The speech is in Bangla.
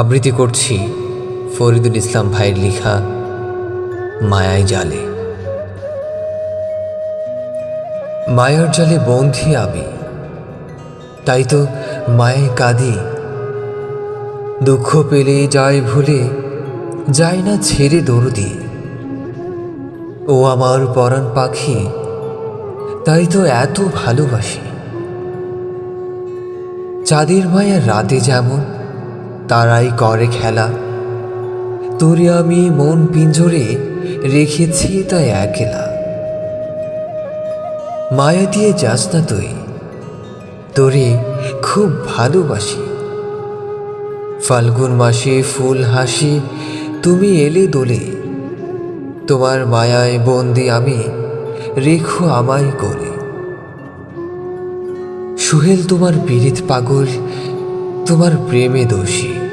আবৃত্তি করছি ফরিদুল ইসলাম ভাইয়ের লেখা মায়ায় জালে। মায়ার জালে বন্ধি আমি, তাই তো মায়ে কাঁদি। দুঃখ পেলে যায় ভুলে, যায় না ছেড়ে দৌড়দি ও আমার পরাণ পাখি, তাই তো এত ভালোবাসি। চাঁদের মায়া রাতে যেমন তারাই করে খেলা। তোরে আমি মন পিঞ্জরে রেখেছি তাই একলা। মায়া দিয়ে যাস না তুই। তোরে খুব ভালোবাসি। ফাল্গুন মাসে ফুল হাসি, তুমি এলে দোলে। তোমার মায়ায় বন্দি আমি, রেখো আমায় করে সুহেল তোমার পীড়িত পাগল তোমার প্রেমে দোষী?